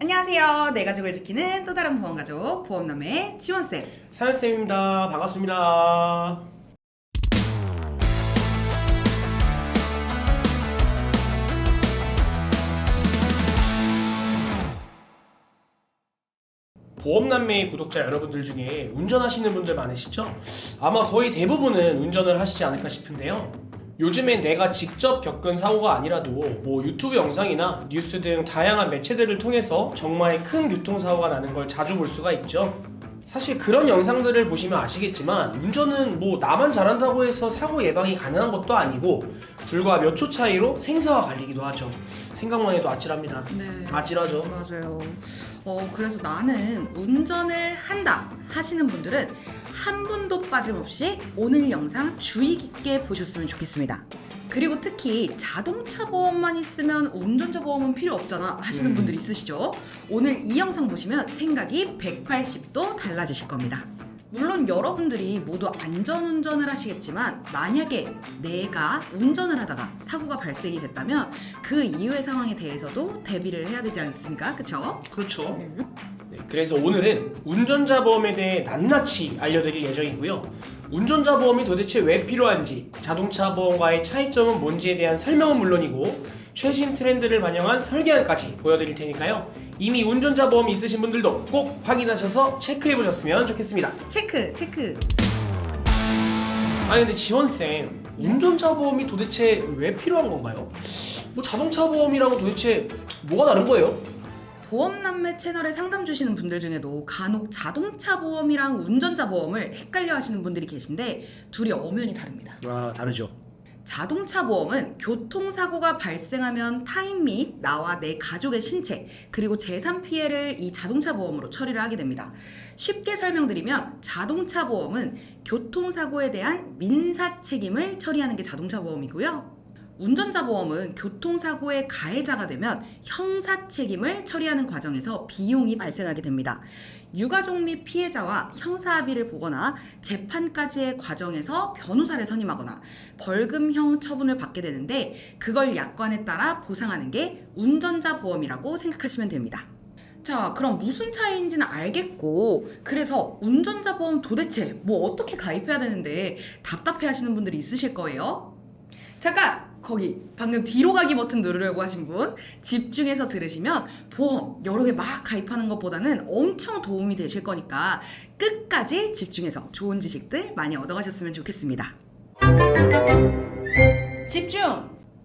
안녕하세요. 내 가족을 지키는 또 다른 보험 가족 보험남의 지원쌤. 사연쌤입니다. 반갑습니다. 보험남매 구독자 여러분들 중에 운전하시는 분들 많으시죠? 아마 거의 대부분은 운전을 하시지 않을까 싶은데요. 요즘엔 내가 직접 겪은 사고가 아니라도 뭐 유튜브 영상이나 뉴스 등 다양한 매체들을 통해서 정말 큰 교통사고가 나는 걸 자주 볼 수가 있죠. 사실 그런 영상들을 보시면 아시겠지만 운전은 뭐 나만 잘한다고 해서 사고 예방이 가능한 것도 아니고 불과 몇 초 차이로 생사가 갈리기도 하죠. 생각만 해도 아찔합니다. 네. 아찔하죠. 맞아요. 어, 그래서 나는 운전을 한다 하시는 분들은 한 분도 빠짐없이 오늘 영상 주의 깊게 보셨으면 좋겠습니다. 그리고 특히 자동차 보험만 있으면 운전자 보험은 필요 없잖아 하시는 음. 분들 있으시죠? 오늘 이 영상 보시면 생각이 180도 달라지실 겁니다. 물론 여러분들이 모두 안전운전을 하시겠지만 만약에 내가 운전을 하다가 사고가 발생이 됐다면 그 이후의 상황에 대해서도 대비를 해야 되지 않습니까? 그쵸? 그렇죠. 네, 그래서 오늘은 운전자 보험에 대해 낱낱이 알려드릴 예정이고요. 운전자 보험이 도대체 왜 필요한지, 자동차 보험과의 차이점은 뭔지에 대한 설명은 물론이고 최신 트렌드를 반영한 설계안까지 보여드릴 테니까요. 이미 운전자 보험 있으신 분들도 꼭 확인하셔서 체크해 보셨으면 좋겠습니다. 체크, 체크. 아니 근데 지원쌤, 운전자 보험이 도대체 왜 필요한 건가요? 뭐 자동차 보험이랑 도대체 뭐가 다른 거예요? 보험남매 채널에 상담 주시는 분들 중에도 간혹 자동차 보험이랑 운전자 보험을 헷갈려 하시는 분들이 계신데 둘이 엄연히 다릅니다. 아 다르죠. 자동차 보험은 교통사고가 발생하면 타인 및 나와 내 가족의 신체 그리고 재산 피해를 이 자동차 보험으로 처리를 하게 됩니다. 쉽게 설명드리면 자동차 보험은 교통사고에 대한 민사 책임을 처리하는 게 자동차 보험이고요. 운전자 보험은 교통사고의 가해자가 되면 형사 책임을 처리하는 과정에서 비용이 발생하게 됩니다. 유가족 및 피해자와 형사 합의를 보거나 재판까지의 과정에서 변호사를 선임하거나 벌금형 처분을 받게 되는데 그걸 약관에 따라 보상하는 게 운전자 보험이라고 생각하시면 됩니다. 자, 그럼 무슨 차이인지는 알겠고, 그래서 운전자 보험 도대체 뭐 어떻게 가입해야 되는데 답답해 하시는 분들이 있으실 거예요. 잠깐! 거기 방금 뒤로 가기 버튼 누르려고 하신 분 집중해서 들으시면 보험 여러 개 막 가입하는 것보다는 엄청 도움이 되실 거니까 끝까지 집중해서 좋은 지식들 많이 얻어가셨으면 좋겠습니다. 집중!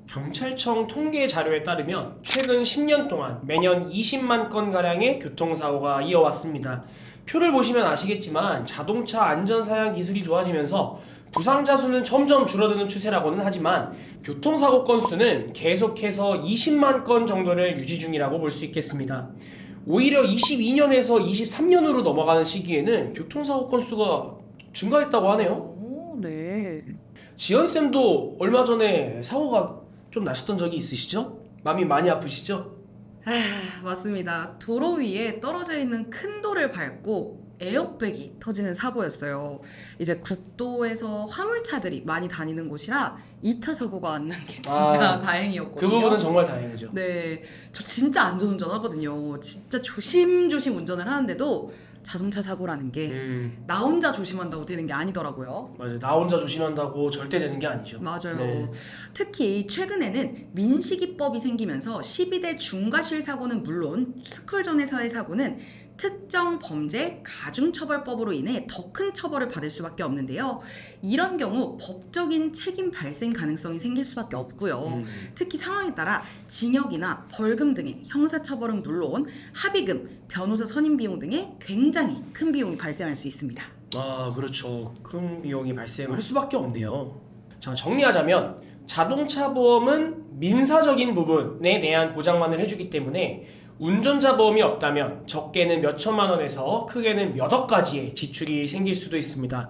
경찰청 통계 자료에 따르면 최근 10년 동안 매년 20만 건 가량의 교통사고가 이어왔습니다. 표를 보시면 아시겠지만 자동차 안전사양 기술이 좋아지면서 부상자 수는 점점 줄어드는 추세라고는 하지만 교통사고 건수는 계속해서 20만 건 정도를 유지 중이라고 볼 수 있겠습니다. 오히려 22년에서 23년으로 넘어가는 시기에는 교통사고 건수가 증가했다고 하네요. 오, 네. 지연쌤도 얼마 전에 사고가 좀 나셨던 적이 있으시죠? 마음이 많이 아프시죠? 아, 맞습니다. 도로 위에 떨어져 있는 큰 돌을 밟고 에어백이 터지는 사고였어요. 이제 국도에서 화물차들이 많이 다니는 곳이라 2차 사고가 안 난 게 진짜 아, 다행이었거든요. 그 부분은 정말 다행이죠. 네, 저 진짜 안전운전 하거든요. 진짜 조심조심 운전을 하는데도 자동차 사고라는 게나 음, 혼자 조심한다고 되는 게 아니더라고요. 맞아요. 나 혼자 조심한다고 절대 되는 게 아니죠. 맞아요. 네. 특히 최근에는 민식이법이 생기면서 12대 중과실 사고는 물론 스쿨존에서의 사고는 특정 범죄 가중처벌법으로 인해 더 큰 처벌을 받을 수밖에 없는데요. 이런 경우 법적인 책임 발생 가능성이 생길 수밖에 없고요. 음, 특히 상황에 따라 징역이나 벌금 등의 형사처벌은 물론 합의금, 변호사 선임 비용 등의 굉장히 큰 비용이 발생할 수 있습니다. 아 그렇죠. 큰 비용이 발생할 수밖에 없네요. 자 정리하자면 자동차 보험은 민사적인 부분에 대한 보장만을 해주기 때문에 운전자 보험이 없다면 적게는 몇 천만 원에서 크게는 몇 억까지의 지출이 생길 수도 있습니다.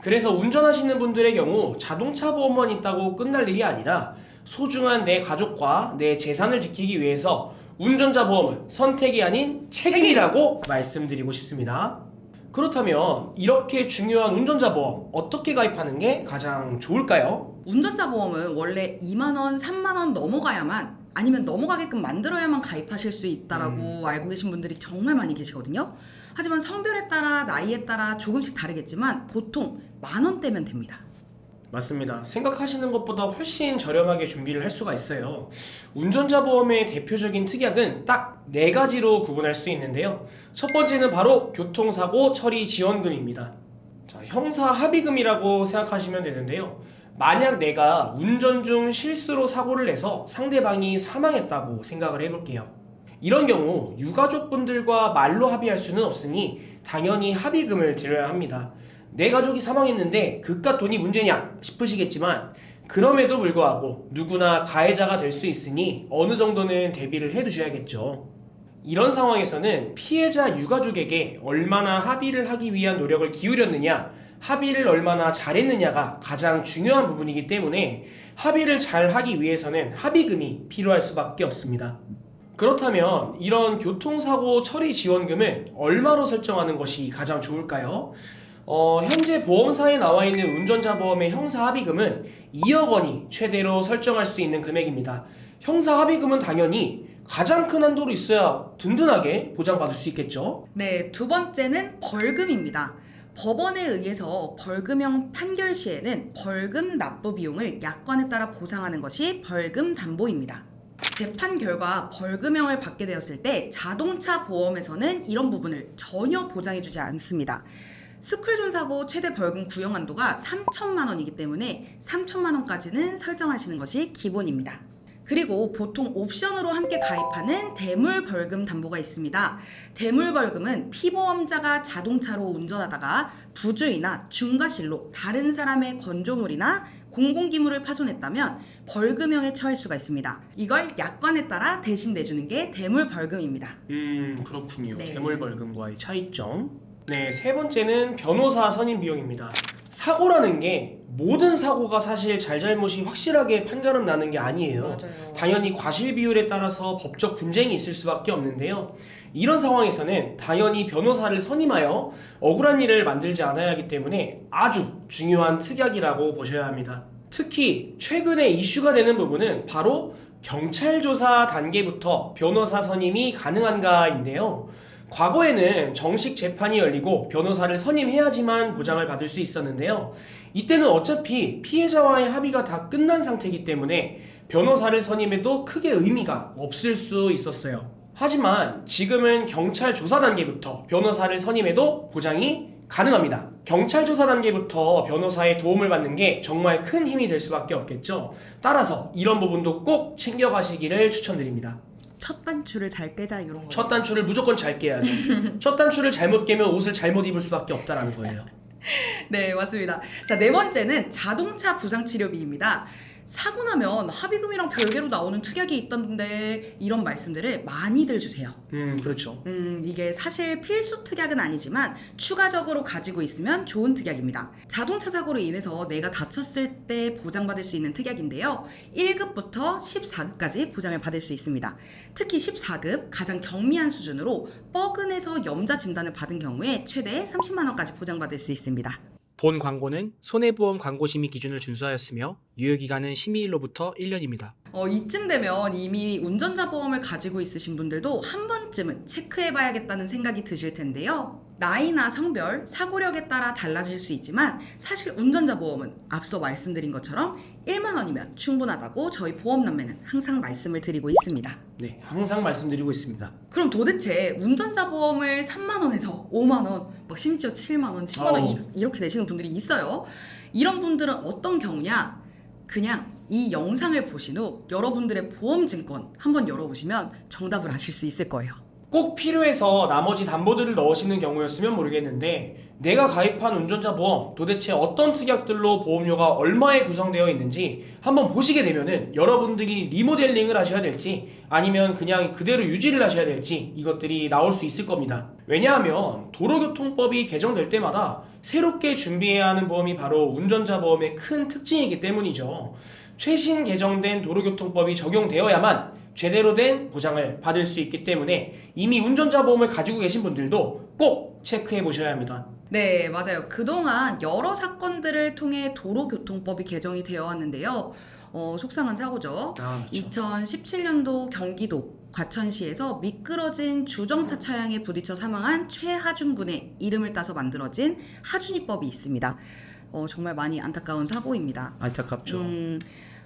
그래서 운전하시는 분들의 경우 자동차 보험만 있다고 끝날 일이 아니라 소중한 내 가족과 내 재산을 지키기 위해서 운전자 보험은 선택이 아닌 책임이라고 말씀드리고 싶습니다. 그렇다면 이렇게 중요한 운전자 보험 어떻게 가입하는 게 가장 좋을까요? 운전자 보험은 원래 2만 원, 3만 원 넘어가야만 아니면 넘어가게끔 만들어야만 가입하실 수 있다라고 알고 계신 분들이 정말 많이 계시거든요. 하지만 성별에 따라 나이에 따라 조금씩 다르겠지만 보통 만 원대면 됩니다. 맞습니다. 생각하시는 것보다 훨씬 저렴하게 준비를 할 수가 있어요. 운전자 보험의 대표적인 특약은 딱 네 가지로 구분할 수 있는데요. 첫 번째는 바로 교통사고 처리 지원금입니다. 자, 형사 합의금이라고 생각하시면 되는데요. 만약 내가 운전 중 실수로 사고를 내서 상대방이 사망했다고 생각을 해볼게요. 이런 경우 유가족분들과 말로 합의할 수는 없으니 당연히 합의금을 드려야 합니다. 내 가족이 사망했는데 그깟 돈이 문제냐 싶으시겠지만 그럼에도 불구하고 누구나 가해자가 될 수 있으니 어느 정도는 대비를 해 두셔야겠죠. 이런 상황에서는 피해자 유가족에게 얼마나 합의를 하기 위한 노력을 기울였느냐, 합의를 얼마나 잘했느냐가 가장 중요한 부분이기 때문에 합의를 잘 하기 위해서는 합의금이 필요할 수밖에 없습니다. 그렇다면 이런 교통사고 처리 지원금은 얼마로 설정하는 것이 가장 좋을까요? 어, 현재 보험사에 나와 있는 운전자 보험의 형사 합의금은 2억 원이 최대로 설정할 수 있는 금액입니다. 형사 합의금은 당연히 가장 큰 한도로 있어야 든든하게 보장받을 수 있겠죠. 네, 두 번째는 벌금입니다. 법원에 의해서 벌금형 판결 시에는 벌금 납부 비용을 약관에 따라 보상하는 것이 벌금 담보입니다. 재판 결과 벌금형을 받게 되었을 때 자동차 보험에서는 이런 부분을 전혀 보장해주지 않습니다. 스쿨존 사고 최대 벌금 구형 한도가 3천만 원이기 때문에 3천만 원까지는 설정하시는 것이 기본입니다. 그리고 보통 옵션으로 함께 가입하는 대물 벌금 담보가 있습니다. 대물 벌금은 피보험자가 자동차로 운전하다가 부주의나 중과실로 다른 사람의 건조물이나 공공기물을 파손했다면 벌금형에 처할 수가 있습니다. 이걸 약관에 따라 대신 내주는 게 대물 벌금입니다. 음, 그렇군요. 네. 대물 벌금과의 차이점. 네, 세 번째는 변호사 선임 비용입니다. 사고라는 게 모든 사고가 사실 잘잘못이 확실하게 판가름 나는 게 아니에요. 당연히 과실 비율에 따라서 법적 분쟁이 있을 수밖에 없는데요. 이런 상황에서는 당연히 변호사를 선임하여 억울한 일을 만들지 않아야 하기 때문에 아주 중요한 특약이라고 보셔야 합니다. 특히 최근에 이슈가 되는 부분은 바로 경찰 조사 단계부터 변호사 선임이 가능한가인데요. 과거에는 정식 재판이 열리고 변호사를 선임해야지만 보장을 받을 수 있었는데요. 이때는 어차피 피해자와의 합의가 다 끝난 상태이기 때문에 변호사를 선임해도 크게 의미가 없을 수 있었어요. 하지만 지금은 경찰 조사 단계부터 변호사를 선임해도 보장이 가능합니다. 경찰 조사 단계부터 변호사의 도움을 받는 게 정말 큰 힘이 될 수밖에 없겠죠. 따라서 이런 부분도 꼭 챙겨가시기를 추천드립니다. 첫 단추를 잘 깨자 이런 거. 첫 단추를 무조건 잘 깨야죠. 첫 단추를 잘못 깨면 옷을 잘못 입을 수밖에 없다라는 거예요. 네, 맞습니다. 자, 네 번째는 자동차 부상 치료비입니다. 사고 나면 합의금이랑 별개로 나오는 특약이 있던데 이런 말씀들을 많이들 주세요. 음, 그렇죠. 음, 이게 사실 필수 특약은 아니지만 추가적으로 가지고 있으면 좋은 특약입니다. 자동차 사고로 인해서 내가 다쳤을 때 보장받을 수 있는 특약인데요. 1급부터 14급까지 보장을 받을 수 있습니다. 특히 14급 가장 경미한 수준으로 뻐근에서 염자 진단을 받은 경우에 최대 30만 원까지 보장받을 수 있습니다. 본 광고는 손해보험 광고 심의 기준을 준수하였으며 유효 기간은 심의일로부터 1년입니다. 어, 이쯤 되면 이미 운전자 보험을 가지고 있으신 분들도 한 번쯤은 체크해봐야겠다는 생각이 드실 텐데요. 나이나 성별, 사고력에 따라 달라질 수 있지만 사실 운전자 보험은 앞서 말씀드린 것처럼 1만 원이면 충분하다고 저희 보험남매는 항상 말씀을 드리고 있습니다. 네, 항상 말씀드리고 있습니다. 그럼 도대체 운전자 보험을 3만 원에서 5만 원, 막 심지어 7만 원, 10만 원. 이- 이렇게 내시는 분들이 있어요. 이런 분들은 어떤 경우냐? 그냥 이 영상을 보신 후 여러분들의 보험 증권 한번 열어보시면 정답을 아실 수 있을 거예요. 꼭 필요해서 나머지 담보들을 넣으시는 경우였으면 모르겠는데 내가 가입한 운전자 보험 도대체 어떤 특약들로 보험료가 얼마에 구성되어 있는지 한번 보시게 되면은 여러분들이 리모델링을 하셔야 될지 아니면 그냥 그대로 유지를 하셔야 될지 이것들이 나올 수 있을 겁니다. 왜냐하면 도로교통법이 개정될 때마다 새롭게 준비해야 하는 보험이 바로 운전자 보험의 큰 특징이기 때문이죠. 최신 개정된 도로교통법이 적용되어야만 제대로 된 보장을 받을 수 있기 때문에 이미 운전자 보험을 가지고 계신 분들도 꼭 체크해 보셔야 합니다. 네, 맞아요. 그동안 여러 사건들을 통해 도로교통법이 개정이 되어 왔는데요. 어, 속상한 사고죠. 아, 그렇죠. 2017년도 경기도 과천시에서 미끄러진 주정차 차량에 부딪혀 사망한 최하준 군의 이름을 따서 만들어진 하준이법이 있습니다. 어, 정말 많이 안타까운 사고입니다. 안타깝죠. 음,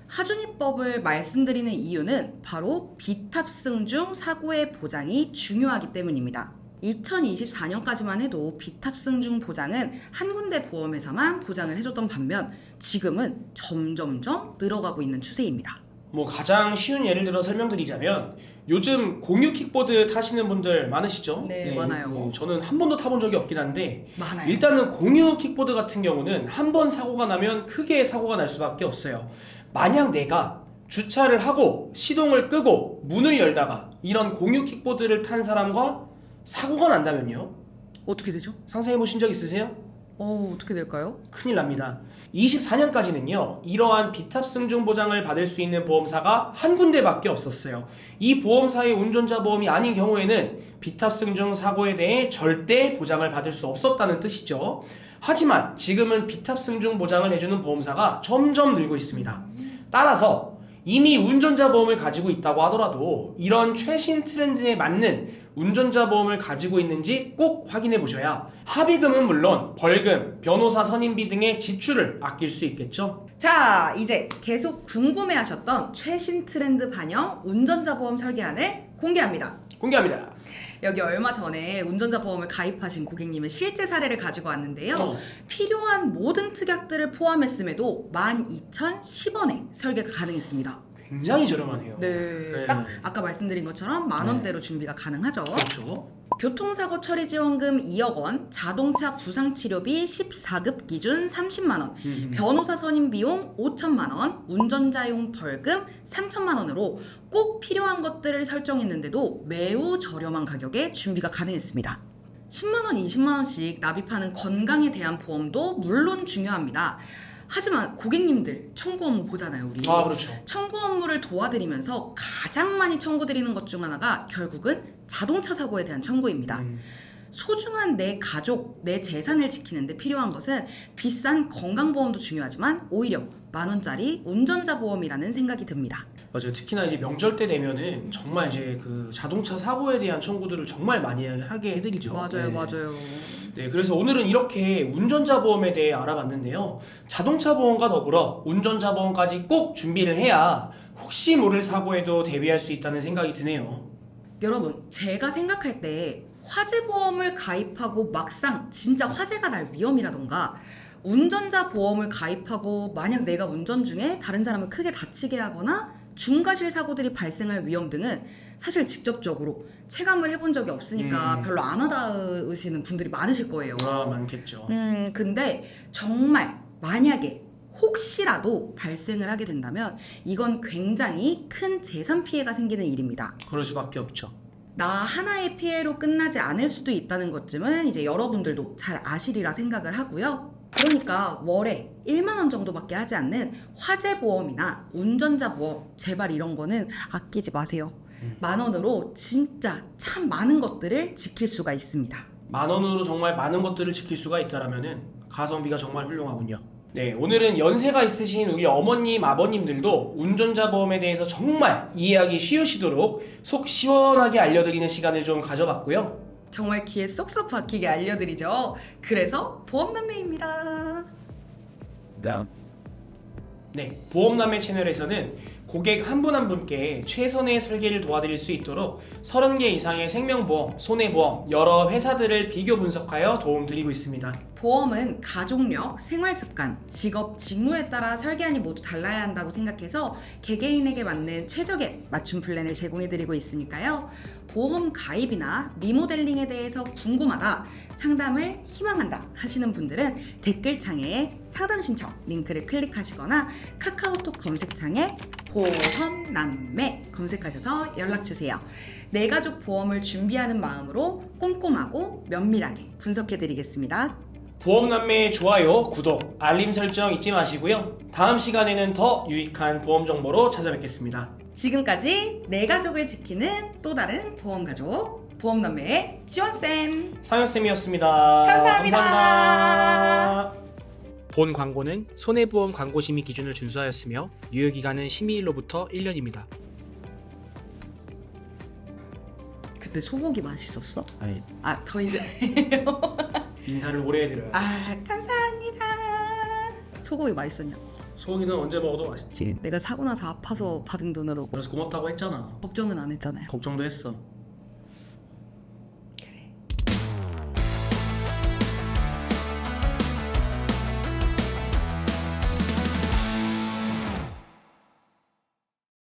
하준이법을 말씀드리는 이유는 바로 비탑승 중 사고의 보장이 중요하기 때문입니다. 2024년까지만 해도 비탑승 중 보장은 한 군데 보험회사만 보장을 해줬던 반면 지금은 점점점 늘어가고 있는 추세입니다. 뭐 가장 쉬운 예를 들어 설명드리자면 요즘 공유 킥보드 타시는 분들 많으시죠? 네, 많아요. 뭐 저는 한 번도 타본 적이 없긴 한데 많아요. 일단은 공유 킥보드 같은 경우는 한 번 사고가 나면 크게 사고가 날 수밖에 없어요. 만약 내가 주차를 하고 시동을 끄고 문을 열다가 이런 공유 킥보드를 탄 사람과 사고가 난다면요? 어떻게 되죠? 상상해 보신 적 있으세요? 어, 어떻게 될까요? 큰일 납니다. 24년까지는요, 이러한 비탑승중 보장을 받을 수 있는 보험사가 한 군데밖에 없었어요. 이 보험사의 운전자 보험이 아닌 경우에는 비탑승중 사고에 대해 절대 보장을 받을 수 없었다는 뜻이죠. 하지만 지금은 비탑승중 보장을 해주는 보험사가 점점 늘고 있습니다. 따라서 이미 운전자 보험을 가지고 있다고 하더라도 이런 최신 트렌드에 맞는 운전자 보험을 가지고 있는지 꼭 확인해 보셔야 합의금은 물론 벌금, 변호사 선임비 등의 지출을 아낄 수 있겠죠. 자, 이제 계속 궁금해 하셨던 최신 트렌드 반영 운전자 보험 설계안을 공개합니다. 공개합니다. 여기 얼마 전에 운전자 보험을 가입하신 고객님의 실제 사례를 가지고 왔는데요. 어, 필요한 모든 특약들을 포함했음에도 12,010원에 설계가 가능했습니다. 굉장히 저렴하네요. 네, 네. 딱 아까 말씀드린 것처럼 만 원대로 준비가 가능하죠. 그렇죠. 교통사고 처리 지원금 2억 원, 자동차 부상 치료비 14급 기준 30만 원, 음. 변호사 선임 비용 5천만 원, 운전자용 벌금 3천만 원으로 꼭 필요한 것들을 설정했는데도 매우 저렴한 가격에 준비가 가능했습니다. 10만 원, 20만 원씩 납입하는 건강에 대한 보험도 물론 중요합니다. 하지만 고객님들 청구 업무 보잖아요, 우리. 아 그렇죠. 청구 업무를 도와드리면서 가장 많이 청구드리는 것 중 하나가 결국은 자동차 사고에 대한 청구입니다. 음. 소중한 내 가족, 내 재산을 지키는데 필요한 것은 비싼 건강보험도 중요하지만 오히려 만 원짜리 운전자 보험이라는 생각이 듭니다. 맞아요. 특히나 이제 명절 때 되면은 정말 이제 그 자동차 사고에 대한 청구들을 정말 많이 하게 해드리죠. 네. 맞아요. 네, 그래서 오늘은 이렇게 운전자 보험에 대해 알아봤는데요. 자동차 보험과 더불어 운전자 보험까지 꼭 준비를 해야 혹시 모를 사고에도 대비할 수 있다는 생각이 드네요. 여러분, 제가 생각할 때 화재 보험을 가입하고 막상 진짜 화재가 날 위험이라던가 운전자 보험을 가입하고 만약 내가 운전 중에 다른 사람을 크게 다치게 하거나 중과실 사고들이 발생할 위험 등은 사실 직접적으로 체감을 해본 적이 없으니까 음. 별로 안 와닿으시는 분들이 많으실 거예요. 아, 많겠죠. 음, 근데 정말 만약에 혹시라도 발생을 하게 된다면 이건 굉장히 큰 재산 피해가 생기는 일입니다. 그럴 수밖에 없죠. 나 하나의 피해로 끝나지 않을 수도 있다는 것쯤은 이제 여러분들도 잘 아시리라 생각을 하고요. 그러니까 월에 1만 원 정도밖에 하지 않는 화재 보험이나 운전자 보험 제발 이런 거는 아끼지 마세요. 음. 만 원으로 진짜 참 많은 것들을 지킬 수가 있습니다. 만 원으로 정말 많은 것들을 지킬 수가 있다라면은 가성비가 정말 훌륭하군요. 네, 오늘은 연세가 있으신 우리 어머님, 아버님들도 운전자 보험에 대해서 정말 이해하기 쉬우시도록 속 시원하게 알려드리는 시간을 좀 가져봤고요. 정말 귀에 쏙쏙 박히게 알려드리죠. 그래서 보험남매입니다. down. 네, 보험남매 채널에서는 고객 한 분 한 분께 최선의 설계를 도와드릴 수 있도록 30개 이상의 생명보험, 손해보험, 여러 회사들을 비교 분석하여 도움드리고 있습니다. 보험은 가족력, 생활습관, 직업, 직무에 따라 설계안이 모두 달라야 한다고 생각해서 개개인에게 맞는 최적의 맞춤 플랜을 제공해드리고 있으니까요. 보험 가입이나 리모델링에 대해서 궁금하다, 상담을 희망한다 하시는 분들은 댓글창에 상담 신청 링크를 클릭하시거나 카카오톡 검색창에 보험 남매 검색하셔서 연락주세요. 내 가족 보험을 준비하는 마음으로 꼼꼼하고 면밀하게 분석해드리겠습니다. 보험남매의 좋아요, 구독, 알림 설정 잊지 마시고요. 다음 시간에는 더 유익한 보험 정보로 찾아뵙겠습니다. 지금까지 내 가족을 지키는 또 다른 보험 가족 보험남매의 지원쌤 상현쌤이었습니다. 감사합니다. 감사합니다. 본 광고는 손해보험 광고 심의 기준을 준수하였으며 유효 기간은 심의일로부터 1년입니다. 그때 소고기 맛있었어? 아니 아 더 이상 인사를 오래 해드려요. 아 감사합니다 소고기 맛있었냐? 소고기는 언제 먹어도 맛있지. 내가 사고 나서 아파서 받은 돈으로 그래서 고맙다고 했잖아. 걱정은 안 했잖아요 걱정도 했어.